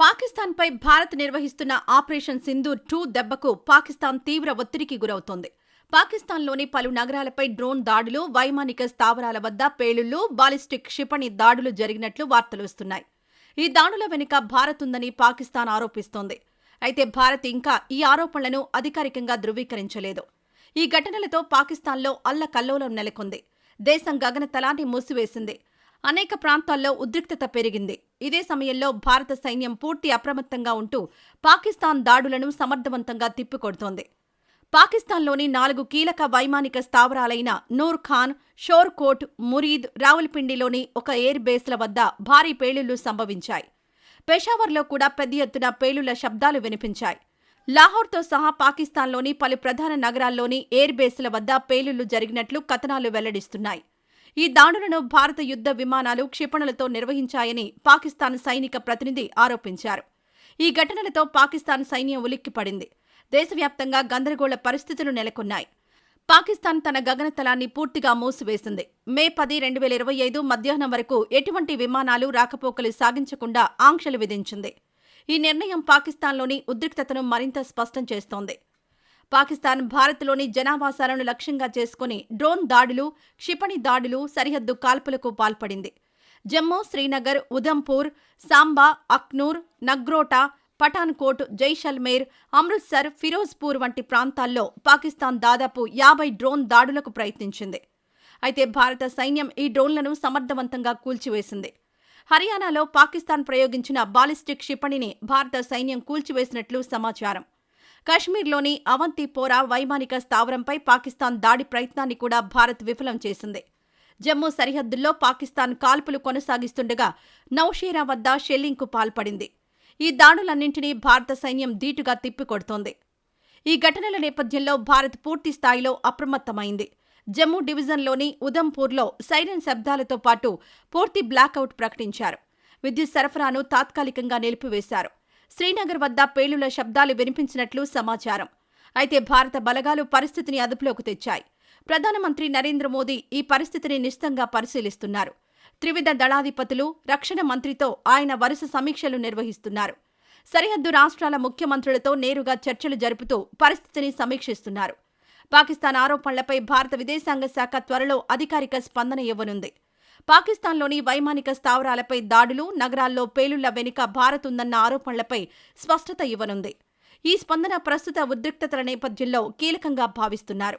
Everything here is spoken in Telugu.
పాకిస్తాన్పై భారత్ నిర్వహిస్తున్న ఆపరేషన్ సింధూర్ టూ దెబ్బకు పాకిస్తాన్ తీవ్ర ఒత్తిడికి గురవుతోంది. పాకిస్తాన్లోని పలు నగరాలపై డ్రోన్ దాడులు వైమానిక స్థావరాల వద్ద పేలుళ్ళు బాలిస్టిక్ క్షిపణి దాడులు జరిగినట్లు వార్తలు వస్తున్నాయి. ఈ దాడుల వెనుక భారత్ ఉందని పాకిస్తాన్ ఆరోపిస్తోంది. అయితే భారత్ ఇంకా ఈ ఆరోపణలను అధికారికంగా ధృవీకరించలేదు. ఈ ఘటనలతో పాకిస్తాన్లో అల్లకల్లోలం నెలకొంది. దేశం గగనతలాన్ని మూసివేసింది. అనేక ప్రాంతాల్లో ఉద్రిక్తత పెరిగింది. ఇదే సమయంలో భారత సైన్యం పూర్తి అప్రమత్తంగా ఉంటూ పాకిస్తాన్ దాడులను సమర్థవంతంగా తిప్పికొడుతోంది. పాకిస్తాన్లోని నాలుగు కీలక వైమానిక స్థావరాలైన నూర్ ఖాన్ షోర్కోట్ మురీద్ రావుల్పిండిలోని ఒక ఎయిర్ బేస్ల వద్ద భారీ పేలుళ్ళు సంభవించాయి. పెషావర్లో కూడా పెద్ద ఎత్తున పేలుళ్ళ శబ్దాలు వినిపించాయి. లాహోర్తో సహా పాకిస్తాన్లోని పలు ప్రధాన నగరాల్లోని ఎయిర్ బేస్ల వద్ద పేలుళ్ళు జరిగినట్లు కథనాలు వెల్లడిస్తున్నాయి. ఈ దాడులను భారత యుద్ధ విమానాలు క్షిపణులతో నిర్వహించాయని పాకిస్తాన్ సైనిక ప్రతినిధి ఆరోపించారు. ఈ ఘటనలతో పాకిస్తాన్ సైన్యం ఉలిక్కిపడింది. దేశవ్యాప్తంగా గందరగోళ పరిస్థితులు నెలకొన్నాయి. పాకిస్తాన్ తన గగనతలాన్ని పూర్తిగా మూసివేసింది. మే పది రెండు వేల ఇరవై ఐదు మధ్యాహ్నం వరకు ఎటువంటి విమానాలు రాకపోకలు సాగించకుండా ఆంక్షలు విధించింది. ఈ నిర్ణయం పాకిస్తాన్లోని ఉద్రిక్తతను మరింత స్పష్టం చేస్తోంది. పాకిస్తాన్ భారత్లోని జనావాసాలను లక్ష్యంగా చేసుకుని డ్రోన్ దాడులు క్షిపణి దాడులు సరిహద్దు కాల్పులకు పాల్పడింది. జమ్మూ శ్రీనగర్ ఉధంపూర్ సాంబా అక్నూర్ నగ్రోటా పఠాన్కోట్ జైషల్మేర్ అమృత్సర్ ఫిరోజ్పూర్ వంటి ప్రాంతాల్లో పాకిస్తాన్ దాదాపు యాభై డ్రోన్ దాడులకు ప్రయత్నించింది. అయితే భారత సైన్యం ఈ డ్రోన్లను సమర్థవంతంగా కూల్చివేసింది. హర్యానాలో పాకిస్తాన్ ప్రయోగించిన బాలిస్టిక్ క్షిపణిని భారత సైన్యం కూల్చివేసినట్లు సమాచారం. కాశ్మీర్లోని అవంతిపోరా వైమానిక స్థావరంపై పాకిస్తాన్ దాడి ప్రయత్నాన్ని కూడా భారత్ విఫలం చేసింది. జమ్మూ సరిహద్దుల్లో పాకిస్తాన్ కాల్పులు కొనసాగిస్తుండగా నౌషేరా వద్ద షెల్లింగ్కు పాల్పడింది. ఈ దాడులన్నింటినీ భారత సైన్యం ధీటుగా తిప్పికొడుతోంది. ఈ ఘటనల నేపథ్యంలో భారత్ పూర్తి స్థాయిలో అప్రమత్తమైంది. జమ్మూ డివిజన్లోని ఉదంపూర్లో సైరన్ శబ్దాలతో పాటు పూర్తి బ్లాకౌట్ ప్రకటించారు. విద్యుత్ సరఫరాను తాత్కాలికంగా నిలిపివేశారు. శ్రీనగర్ వద్ద పేలుల శబ్దాలు వినిపించినట్లు సమాచారం. అయితే భారత బలగాలు పరిస్థితిని అదుపులోకి తెచ్చాయి. ప్రధానమంత్రి నరేంద్ర మోదీ ఈ పరిస్థితిని నిశితంగా పరిశీలిస్తున్నారు. త్రివిధ దళాధిపతులు రక్షణ మంత్రితో ఆయన వరుస సమీక్షలు నిర్వహిస్తున్నారు. సరిహద్దు రాష్ట్రాల ముఖ్యమంత్రులతో నేరుగా చర్చలు జరుపుతూ పరిస్థితిని సమీక్షిస్తున్నారు. పాకిస్తాన్ ఆరోపణలపై భారత విదేశాంగ శాఖ త్వరలో అధికారిక స్పందన ఇవ్వనుంది. పాకిస్తాన్లోని వైమానిక స్థావరాలపై దాడులు నగరాల్లో పేలుళ్ళ వెనుక భారత్ ఉందన్న ఆరోపణలపై స్పష్టత ఇవ్వనుంది. ఈ స్పందన ప్రస్తుత ఉద్రిక్తతల నేపథ్యంలో కీలకంగా భావిస్తున్నారు.